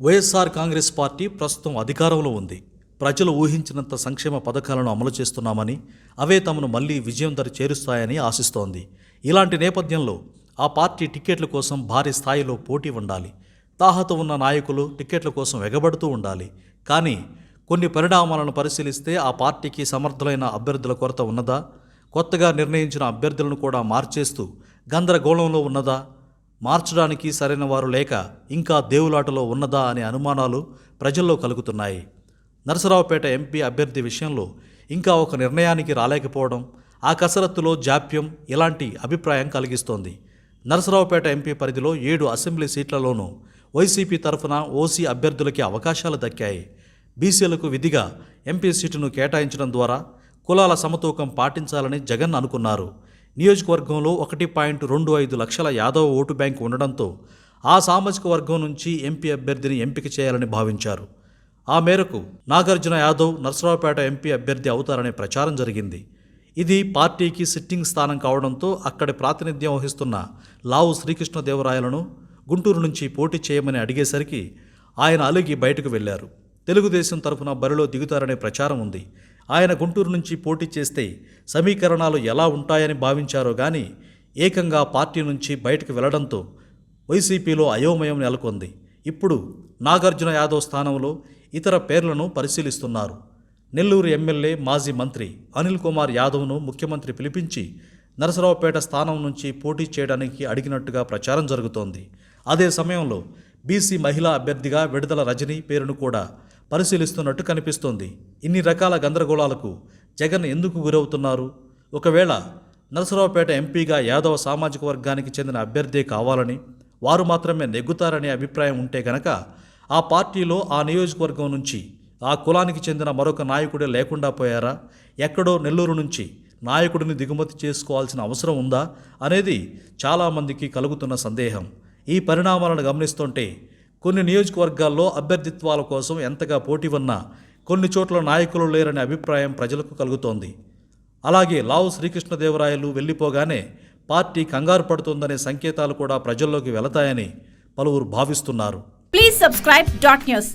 YSR Congress party ప్రస్తుతం అధికారంలో ఉంది. ప్రజలు ఊహించినంత సంక్షేమ పథకాలను అమలు చేస్తున్నామని అవే తమను మళ్ళీ విజయం ధర చేరుస్తాయని ఆశిస్తోంది. ఇలాంటి నేపథ్యంలో ఆ పార్టీ టిక్కెట్ల కోసం భారీ స్థాయిలో పోటీ ఉండాలి. తాహత ఉన్న నాయకులు టిక్కెట్ల కోసం ఎగబడుతూ ఉండాలి. కానీ కొన్ని పరిణామాలను పరిశీలిస్తే ఆ పార్టీకి సమర్థులైన అభ్యర్థుల కొరత ఉన్నదా? కొత్తగా నిర్ణయించిన అభ్యర్థులను కూడా మార్చేస్తూ గందరగోళంలో ఉన్నదా? మార్చడానికి సరైన వారు లేక ఇంకా దేవులాటలో ఉన్నదా అనే అనుమానాలు ప్రజల్లో కలుగుతున్నాయి. నరసరావుపేట ఎంపీ అభ్యర్థి విషయంలో ఇంకా ఒక నిర్ణయానికి రాలేకపోవడం ఆ కసరత్తులో జాప్యం ఇలాంటి అభిప్రాయం కలిగిస్తోంది. నరసరావుపేట ఎంపీ పరిధిలో ఏడు అసెంబ్లీ సీట్లలోనూ వైసీపీ తరఫున ఓసీ అభ్యర్థులకి అవకాశాలు దక్కాయి. బీసీలకు విధిగా ఎంపీ సీటును కేటాయించడం ద్వారా కులాల సమతూకం పాటించాలని జగన్ అనుకున్నారు. నియోజకవర్గంలో ఒకటి పాయింట్ రెండు ఐదు లక్షల యాదవ ఓటు బ్యాంకు ఉండడంతో ఆ సామాజిక వర్గం నుంచి ఎంపీ అభ్యర్థిని ఎంపిక చేయాలని భావించారు. ఆ మేరకు నాగార్జున యాదవ్ నర్సరావుపేట ఎంపీ అభ్యర్థి అవుతారనే ప్రచారం జరిగింది. ఇది పార్టీకి సిట్టింగ్ స్థానం కావడంతో అక్కడి ప్రాతినిధ్యం వహిస్తున్న లావు శ్రీకృష్ణదేవరాయలను గుంటూరు నుంచి పోటీ చేయమని అడిగేసరికి ఆయన అలిగి బయటకు వెళ్ళారు. తెలుగుదేశం తరఫున బరిలో దిగుతారనే ప్రచారం ఉంది. ఆయన గుంటూరు నుంచి పోటీ చేస్తే సమీకరణాలు ఎలా ఉంటాయని భావించారో కానీ ఏకంగా పార్టీ నుంచి బయటకు వెళ్ళడంతో వైసీపీలో అయోమయం నెలకొంది. ఇప్పుడు నాగార్జున యాదవ్ స్థానంలో ఇతర పేర్లను పరిశీలిస్తున్నారు. నెల్లూరు ఎమ్మెల్యే మాజీ మంత్రి అనిల్ కుమార్ యాదవ్ను ముఖ్యమంత్రి పిలిపించి నరసరావుపేట స్థానం నుంచి పోటీ చేయడానికి అడిగినట్టుగా ప్రచారం జరుగుతోంది. అదే సమయంలో బీసీ మహిళా అభ్యర్థిగా విడుదల రజనీ పేరును కూడా పరిశీలిస్తున్నట్టు కనిపిస్తోంది. ఇన్ని రకాల గందరగోళాలకు జగన్ ఎందుకు గురవుతున్నారు? ఒకవేళ నరసరావుపేట ఎంపీగా యాదవ సామాజిక వర్గానికి చెందిన అభ్యర్థే కావాలని వారు మాత్రమే నెగ్గుతారనే అభిప్రాయం ఉంటే గనక ఆ పార్టీలో ఆ నియోజకవర్గం నుంచి ఆ కులానికి చెందిన మరొక నాయకుడే లేకుండా పోయారా? ఎక్కడో నెల్లూరు నుంచి నాయకుడిని దిగుమతి చేసుకోవాల్సిన అవసరం ఉందా? అనేది చాలామందికి కలుగుతున్న సందేహం. ఈ పరిణామాలను గమనిస్తుంటే కొన్ని నియోజకవర్గాల్లో అభ్యర్థిత్వాల కోసం ఎంతగా పోటీ ఉన్నా కొన్ని చోట్ల నాయకులు లేరనే అభిప్రాయం ప్రజలకు కలుగుతోంది. అలాగే లావు శ్రీకృష్ణదేవరాయలు వెళ్ళిపోగానే పార్టీ కంగారు పడుతుందనే సంకేతాలు కూడా ప్రజల్లోకి వెళతాయని పలువురు భావిస్తున్నారు. Please subscribe dot news